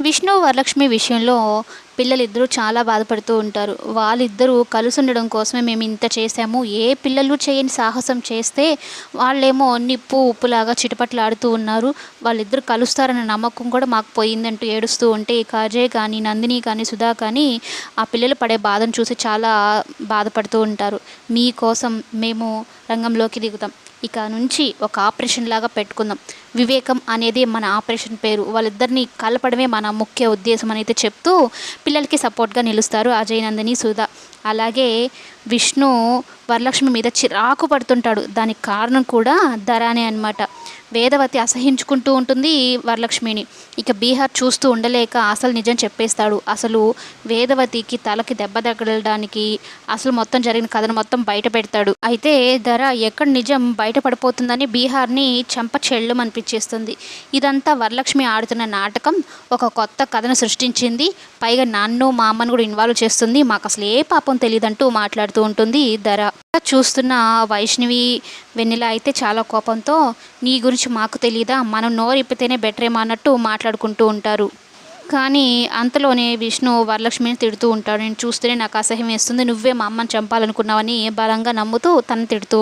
విష్ణు వరలక్ష్మి విషయంలో పిల్లలిద్దరూ చాలా బాధపడుతూ ఉంటారు. వాళ్ళిద్దరూ కలిసి ఉండడం కోసమే మేము ఇంత చేశాము. ఏ పిల్లలు చేయని సాహసం చేస్తే వాళ్ళేమో నిప్పు ఉప్పులాగా చిటపట్లాడుతూ ఉన్నారు. వాళ్ళిద్దరు కలుస్తారన్న నమ్మకం కూడా మాకు పోయిందంటూ ఏడుస్తూ ఉంటే ఇక అజయ్ కానీ నందిని కానీ సుధా కానీ ఆ పిల్లలు పడే బాధను చూసి చాలా బాధపడుతూ ఉంటారు. మీకోసం మేము రంగంలోకి దిగుతాం. ఇక నుంచి ఒక ఆపరేషన్ లాగా పెట్టుకుందాం. వివేకం అనేది మన ఆపరేషన్ పేరు. వాళ్ళిద్దరిని కలపడమే మన ముఖ్య ఉద్దేశం అనేది చెప్తూ పిల్లలకి సపోర్ట్గా నిలుస్తారు అజయ్ నందిని సుధా. అలాగే విష్ణు వరలక్ష్మి మీద చిరాకు పడుతుంటాడు. దానికి కారణం కూడా ధరానే అనమాట వేదవతి అసహించుకుంటూ ఉంటుంది వరలక్ష్మిని. ఇక బీహార్ చూస్తూ ఉండలేక అసలు నిజం చెప్పేస్తాడు. అసలు వేదవతికి తలకి దెబ్బ తగలడానికి అసలు మొత్తం జరిగిన కథను మొత్తం బయట పెడతాడు. అయితే ధర ఎక్కడ నిజం బయటపడిపోతుందని బీహార్ని చెంప చెళ్ళు అనిపించేస్తుంది. ఇదంతా వరలక్ష్మి ఆడుతున్న నాటకం. ఒక కొత్త కథను సృష్టించింది. పైగా నన్ను మా అమ్మను కూడా ఇన్వాల్వ్ చేస్తుంది. మాకు అసలు ఏ పాపం తెలియదంటూ మాట్లాడుతూ ఉంటుంది ధర. చూస్తున్న వైష్ణవి వెన్నెల అయితే చాలా కోపంతో నీ గురించి గురించి మాకు తెలియదా మనం నోరిప్పితేనే బెటర్ ఏమో అన్నట్టు మాట్లాడుకుంటూ ఉంటారు. కానీ అంతలోనే విష్ణు వరలక్ష్మిని తిడుతూ ఉంటాడు. నేను చూస్తేనే నాకు అసహ్యం వేస్తుంది. నువ్వే మా అమ్మని చంపాలనుకున్నావని బలంగా నమ్ముతూ తను తిడుతూ